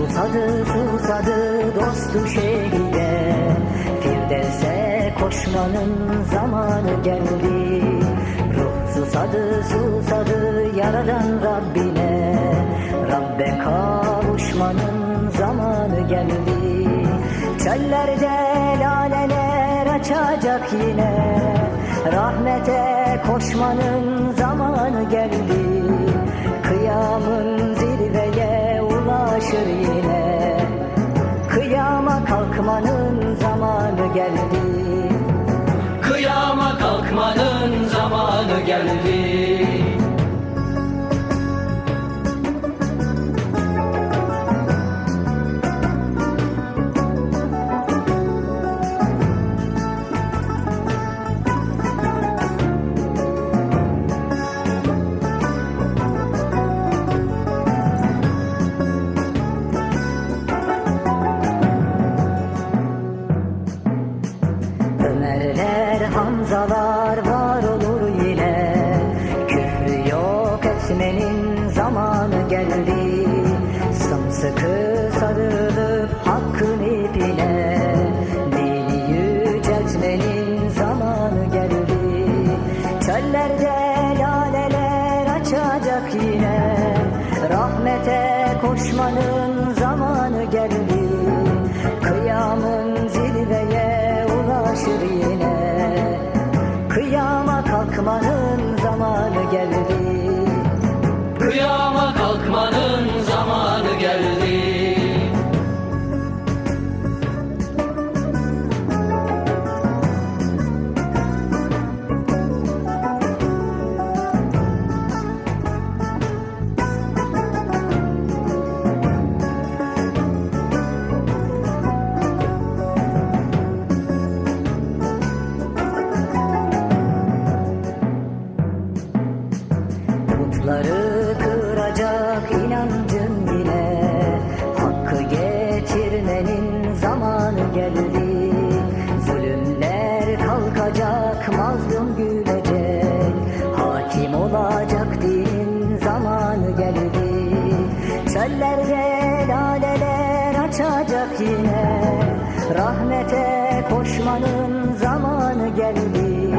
Susadı susadı dostu şehide. Firdevse koşmanın zamanı geldi. Ruh susadı susadı yaradan Rabbine. Rabbe kavuşmanın zamanı geldi. Çöllerde laleler açacak yine. Rahmete koşmanın zamanı geldi zamanı geldi. Kıyama kalkmanın zamanı geldi Hamzalar var olur yine. Küfrü yok etmenin zamanı geldi. Sımsıkı sarılıp hakkın ipine. Dini yüceltmenin zamanı geldi. Çöllerde laleler açacak yine. Rahmete koşmanın zamanı geldi zamanı geldi açacak yine. Rahmete koşmanın zamanı geldi